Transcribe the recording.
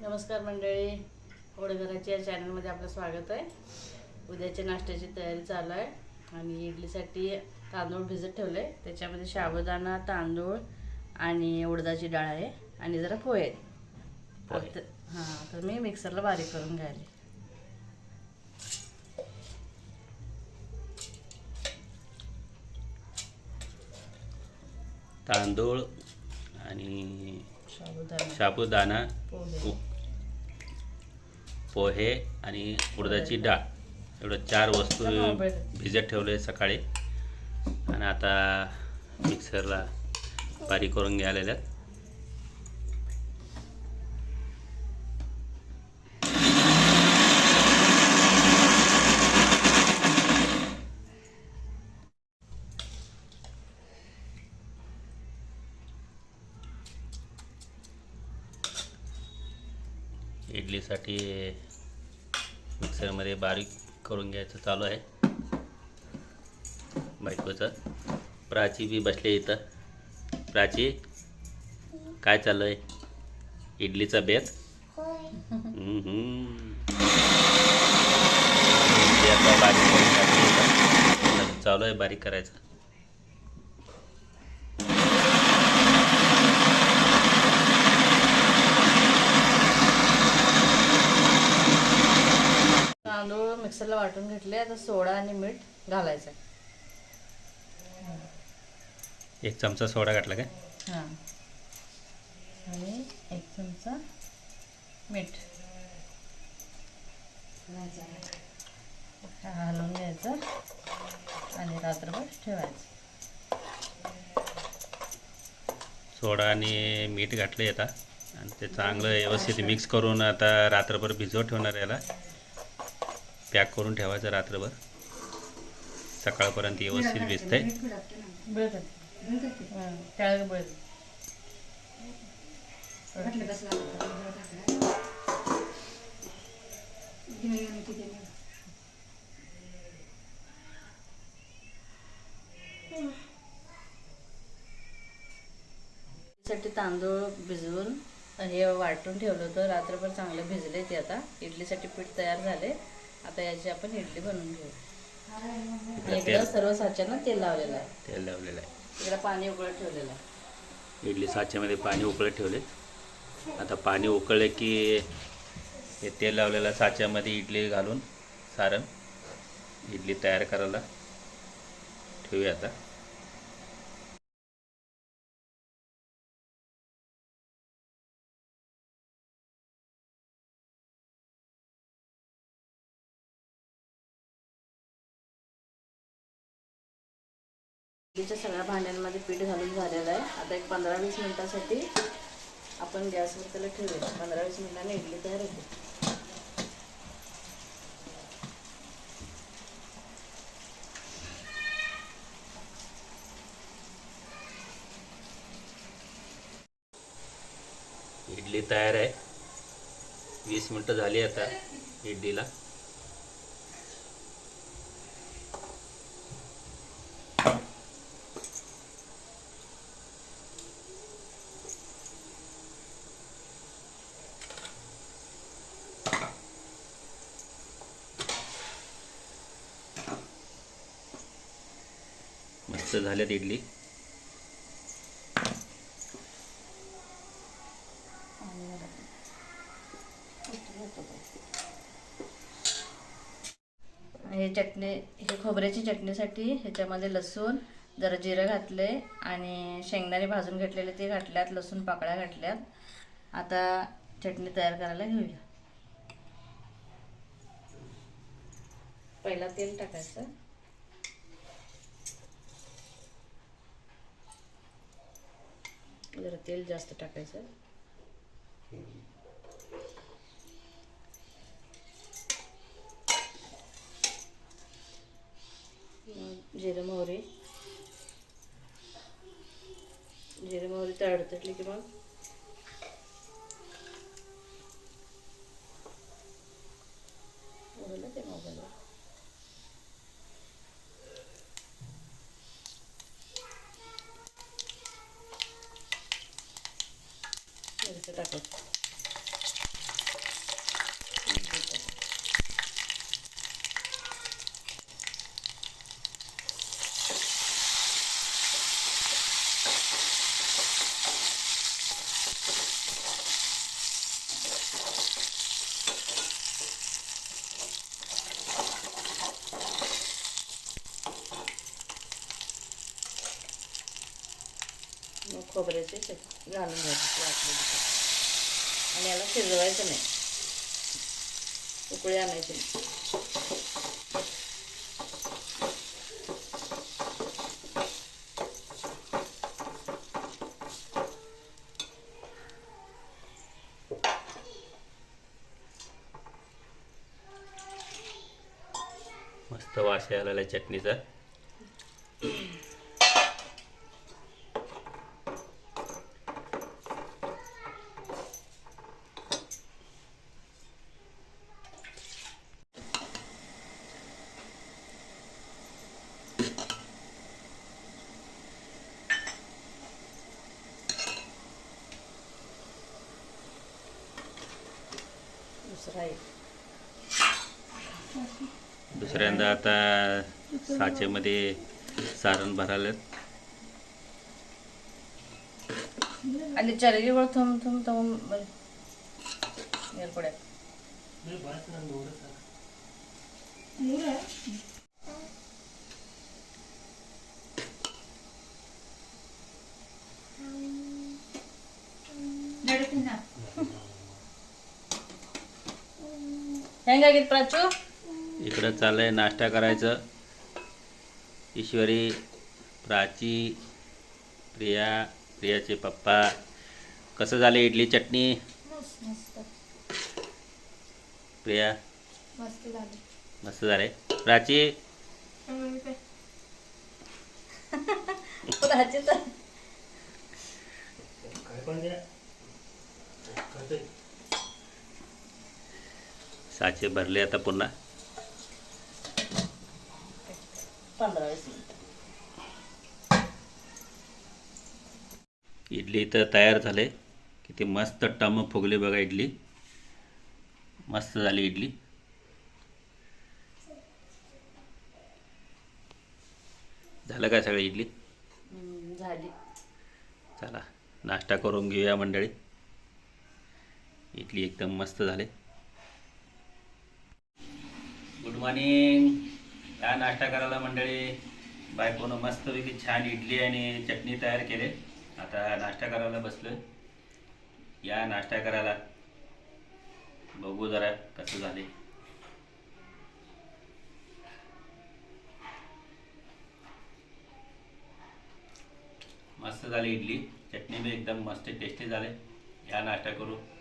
नमस्कार मंडळी. घराची या चॅनलमध्ये आपलं स्वागत आहे. उद्याच्या नाश्त्याची तयारी चालू आहे. आणि इडलीसाठी तांदूळ भिजत ठेवले आहे त्याच्यामध्ये साबुदाणा तांदूळ आणि उडदाची डाळ आहे. आणि जरा पोहे हां तर मी मिक्सरला बारीक करून घ्यायले. तांदूळ आणि साबुदाणा पोहे उ- पोहे आणि उडदाची डाळ. एवढं चार वस्तू भिजत ठेवले सकाळी. आणि आता मिक्सरला बारीक करून घ्यायला इडलीसाठी मिक्सरमध्ये बारीक करून घ्यायचं चालू आहे. बायकोचं. प्राची बी बसले इथं. प्राची काय चालू आहे इडलीचा बेत? इडली आता बारीक करून चालू आहे बारीक करायचं तांदूळ मिक्सरला वाटून घेतले आता सोडा आणि मीठ घालायचं एक चमचा सोडा घातला काय? हां. आणि एक चमचा मीठ. हलवून घ्यायचं. आणि रात्रभर ठेवायचं. सोडा आणि मीठ घातलं आता. आणि ते चांगलं व्यवस्थित मिक्स करून आता रात्रभर भिजवत ठेवणार याला. पॅक करून ठेवायचं रात्रभर. सकाळपर्यंत व्यवस्थित भिजतंय. साठी तांदूळ भिजवून हे वाटून ठेवलं होतं. रात्रभर चांगलं भिजले ते आता. इडलीसाठी पीठ तयार झाले आता याची आपण इडली बनवून घेऊ. इकडं सर्व साच्यांना तेल लावलेलं आहे. तेल लावलेलं आहे. इकडं पाणी उकळत ठेवलेलं आहे. इडली साच्यामध्ये पाणी उकळत ठेवले. आता पाणी उकळले की हे तेल लावलेल्या साच्यामध्ये इडली घालून सारण. इडली तयार करायला. ठेवूया आता. इडलीच्या सगळ्या भांड्यांमध्ये पीठ घालून झालेलं आहे. आता एक पंधरा वीस मिनिटासाठी आपण गॅसवर त्याला ठेवूया. पंधरा वीस मिनिटाने इडली तयार होते. इडली तयार आहे. वीस मिनटं झाली आता इडलीला. मस्त झाल्यात इडली. हे चटणी हे खोबऱ्याची चटणीसाठी ह्याच्यामध्ये लसूण जरा जिरं घातले आणि शेंगदाणे भाजून घेतलेले ते घातल्यात लसूण पाकळ्या घातल्यात. आता चटणी तयार करायला घेऊया. पहिला तेल टाकायचं. जरा तेल जास्त टाकायचं. मग जिरं मोहरी. जिरं मोहरी तडतडली की मग так от. Ну, кобра здесь, я не могу, я не могу. आणि याला शिजवायचं नाही. उकळी आणायची मस्त वास यायला चटणीचा. दुसरा एक. दुसऱ्यांदा आता साचेमध्ये सारण भरायला आणि चरगी वर थम थम थम नेरपड्या प्राचू इकडं चाललंय नाश्ता करायचं ईश्वरी प्राची प्रिया प्रियाचे पप्पा कसं झालं इडली चटणी मस्त प्रिया मस्त झालं मस्त प्राची प्राची तर साचे भरले आता पुन्हा. इडली तर तयार झाले. किती मस्त टम फुगली बघा इडली. मस्त झाली इडली. झालं काय सगळं इडली? झाली. चला नाश्ता करून घेऊया मंडळी. इडली एकदम मस्त झाले. Good morning. या नाश्ता करायला मंडळी. बायकोनं मस्तपैकी छान इडली आणि चटणी तयार केले. आता नाश्ता करायला बसलो या नाश्ता करायला. बघू जरा कसं झाले. मस्त झाली इडली. चटणी बी एकदम मस्त टेस्टी झाले. या नाश्ता करू.